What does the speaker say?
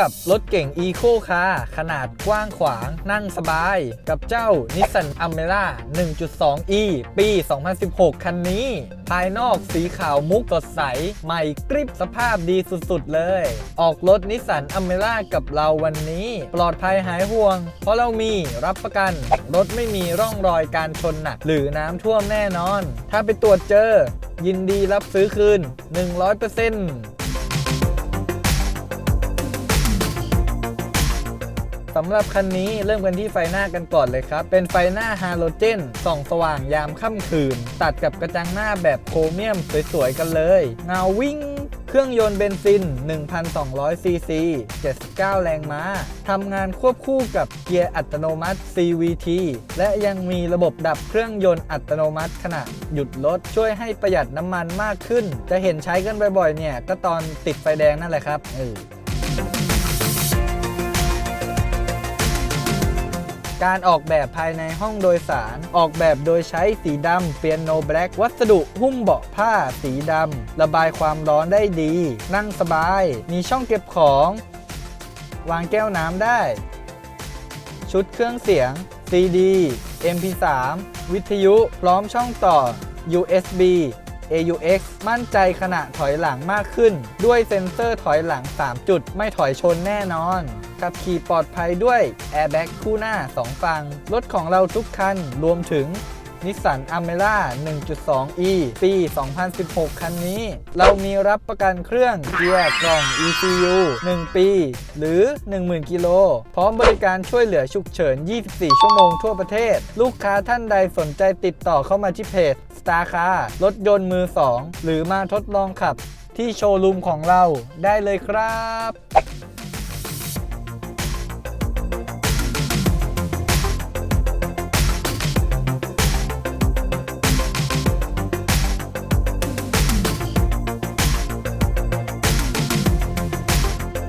กับรถเก่ง Eco Car ขนาดกว้างขวางนั่งสบาย กับเจ้า Nissan Almera 1.2e ปี 2016 คันนี้ ภายนอกสีขาวมุกสดใส ใหม่กริบสภาพดีสุดๆ เลย ออกรถนิสสันอเมร่ากับเราวันนี้ ปลอดภัยหายห่วง เพราะเรามีรับประกัน รถไม่มีร่องรอยการชนหนัก หรือน้ำท่วมแน่นอน ถ้าไปตรวจเจอ ยินดีรับซื้อคืน 100%ำหรับคันนี้เริ่มกันที่ไฟหน้ากันก่อนเลยครับ เป็นไฟหน้าฮาโลเจนส่องสว่างยามค่ำคืน ตัดกับกระจังหน้าแบบโครเมียมสวยๆกันเลย เงาวิ่งเครื่องยนต์เบนซิน 1,200 ซีซี 79 แรงม้า ทำงานควบคู่กับเกียร์อัตโนมัติ CVT และยังมีระบบดับเครื่องยนต์อัตโนมัติขณะหยุดรถช่วยให้ประหยัดน้ำมันมากขึ้น จะเห็นใช้กันบ่อยๆ เนี่ย ก็ตอนติดไฟแดงนั่นแหละครับเออ การออกแบบภายในห้องโดยสาร ออกแบบโดยใช้สีดำเปียโนแบล็กวัสดุหุ้มเบาะผ้าสีดำระบายความร้อนได้ดี นั่งสบาย มีช่องเก็บของ วางแก้วน้ำได้ ชุดเครื่องเสียง CD MP3 วิทยุพร้อมช่องต่อ USB AUX มั่นใจขณะถอยหลังมากขึ้น ด้วยเซ็นเซอร์ถอยหลัง 3 จุดไม่ถอยชนแน่นอน ขับขี่ปลอดภัยด้วย Airbag คู่หน้า 2 ฝั่ง รถของเราทุกคันรวมถึงนิสสันอเมร่า 1.2e ปี 2016 คันนี้ เรามีรับประกันเครื่องเกียร์กล่อง ECU 1 ปี หรือ 10,000 กิโล พร้อมบริการช่วยเหลือฉุกเฉิน 24 ชั่วโมงทั่วประเทศ ลูกค้าท่านใดสนใจติดต่อเข้ามาที่เพจ Star Car รถยนต์มือ 2 หรือมาทดลองขับ ที่โชว์รูมของเราได้เลยครับ